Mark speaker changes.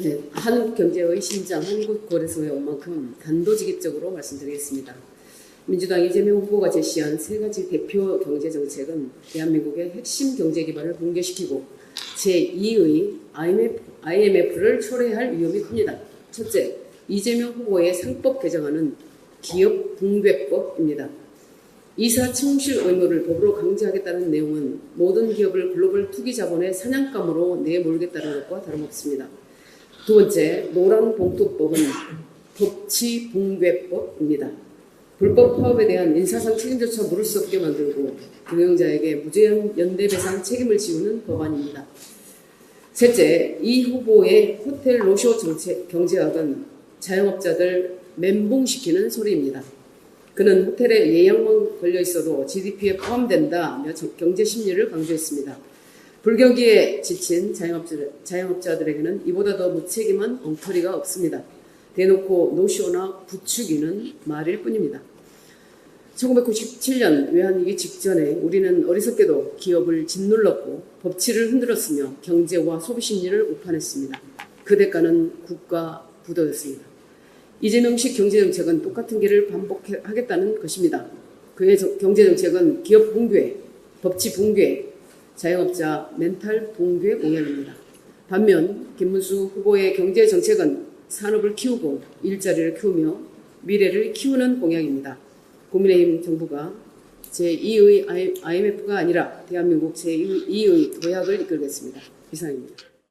Speaker 1: 네, 한국 경제의 심장 한국거래소에 온 만큼 단도직입적으로 말씀드리겠습니다. 민주당 이재명 후보가 제시한 세 가지 대표 경제 정책은 대한민국의 핵심 경제 기반을 붕괴시키고 제2의 IMF, IMF를 초래할 위험이 큽니다. 첫째, 이재명 후보의 상법 개정안은 기업 붕괴법입니다. 이사 충실 의무를 법으로 강제하겠다는 내용은 모든 기업을 글로벌 투기 자본의 사냥감으로 내몰겠다는 것과 다름없습니다. 두 번째, 노란 봉투법은 법치 붕괴법입니다. 불법 파업에 대한 인사상 책임조차 물을 수 없게 만들고 경영자에게 무제한 연대배상 책임을 지우는 법안입니다. 셋째, 이 후보의 호텔 로쇼 정책, 경제학은 자영업자들 멘붕시키는 소리입니다. 그는 호텔에 예약만 걸려 있어도 GDP에 포함된다며 경제 심리를 강조했습니다. 불경기에 지친 자영업자들, 자영업자들에게는 이보다 더 무책임한 엉터리가 없습니다. 대놓고 노쇼나 부추기는 말일 뿐입니다. 1997년 외환위기 직전에 우리는 어리석게도 기업을 짓눌렀고 법치를 흔들었으며 경제와 소비 심리를 오판했습니다. 그 대가는 국가 부도였습니다. 이재명식 경제정책은 똑같은 길을 반복하겠다는 것입니다. 그의 경제정책은 기업 붕괴, 법치 붕괴, 자영업자 멘탈 붕괴 공약입니다. 반면 김문수 후보의 경제 정책은 산업을 키우고 일자리를 키우며 미래를 키우는 공약입니다. 국민의힘 정부가 제2의 IMF가 아니라 대한민국 제2의 도약을 이끌겠습니다. 이상입니다.